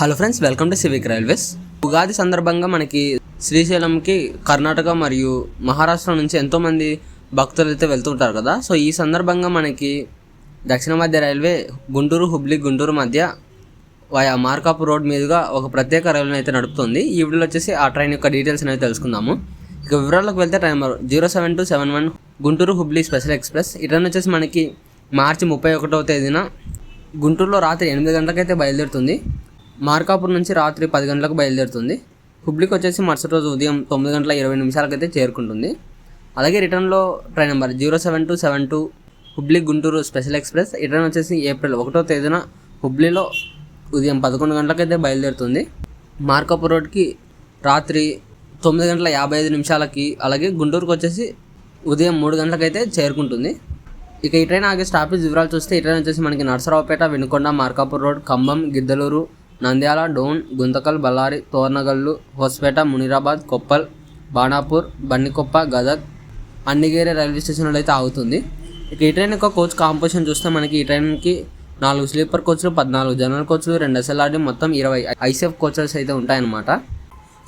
Hello friends welcome to civic railways Ugadi సందర్భంగా మనకి శ్రీశైలంకి కర్ణాటక మరియు మహారాష్ట్ర నుంచి ఎంతోమంది భక్తులు అయితే వెళ్తుంటారు కదా. సో ఈ సందర్భంగా మనకి దక్షిణ మధ్య రైల్వే గుంటూరు హుబ్లీ గుంటూరు మధ్య వయా మార్కాపు రోడ్ మీదుగా ఒక ప్రత్యేక రైలును అయితే నడుపుతుంది. ఈ వీడియోలో వచ్చేసి ఆ ట్రైన్ యొక్క డీటెయిల్స్ అనేది తెలుసుకుందాము. ఇక వివరాలకు వెళ్తే train number zero seven two seven one Guntur Hubli special express. ఈ వచ్చేసి మనకి మార్చి ముప్పై ఒకటవ తేదీన గుంటూరులో రాత్రి ఎనిమిది గంటలకైతే బయలుదేరుతుంది. మార్కాపూర్ నుంచి రాత్రి పది గంటలకు బయలుదేరుతుంది. హుబ్లీకి వచ్చేసి మరుసటి రోజు ఉదయం తొమ్మిది గంటల ఇరవై నిమిషాలకైతే చేరుకుంటుంది. అలాగే రిటర్న్లో train number zero seven two seven two Hubli Guntur special express. Return వచ్చేసి ఏప్రిల్ ఒకటో తేదీన హుబ్లీలో ఉదయం పదకొండు గంటలకైతే బయలుదేరుతుంది. మార్కాపూర్ రోడ్కి రాత్రి తొమ్మిది గంటల యాభై ఐదు నిమిషాలకి అలాగే గుంటూరుకు వచ్చేసి ఉదయం మూడు గంటలకైతే చేరుకుంటుంది. ఇక ఈ ట్రైన్ ఆగే స్టాపేజ్ వివరాలు చూస్తే ఈ ట్రైన్ వచ్చేసి మనకి నరసరావుపేట వినుకొండ మార్కాపూర్ రోడ్ ఖమ్మం గిద్దలూరు నంద్యాల డోన్ గుంతకల్ బళ్ళారి తోర్నగల్లు హోస్పేట మునిరాబాద్ కొప్పల్ బాణాపూర్ బండికొప్ప గదగ్ అన్నిగేరే రైల్వే స్టేషన్లో అయితే ఆగుతుంది. ఇక ఈ ట్రైన్ యొక్క కోచ్ కాంపోజిషన్ చూస్తే మనకి ఈ ట్రైన్కి నాలుగు స్లీపర్ కోచ్లు పద్నాలుగు జనరల్ కోచ్లు రెండు ఎస్ఎల్ఆర్డి మొత్తం ఇరవై ఐసీఎఫ్ కోచెస్ అయితే ఉంటాయన్నమాట.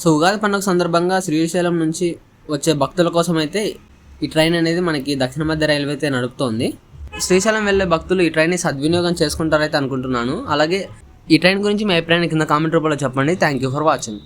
సో ఉగాది పండుగ సందర్భంగా శ్రీశైలం నుంచి వచ్చే భక్తుల కోసం అయితే ఈ ట్రైన్ అనేది మనకి దక్షిణ మధ్య రైల్వే అయితే నడుపుతోంది. శ్రీశైలం వెళ్ళే భక్తులు ఈ ట్రైన్ని సద్వినియోగం చేసుకుంటారైతే అనుకుంటున్నాను. అలాగే ఈ ట్రైన్ గురించి మీ అభిప్రాయాన్ని కింద కామెంట్ రూపంలో చెప్పండి. Thank you for watching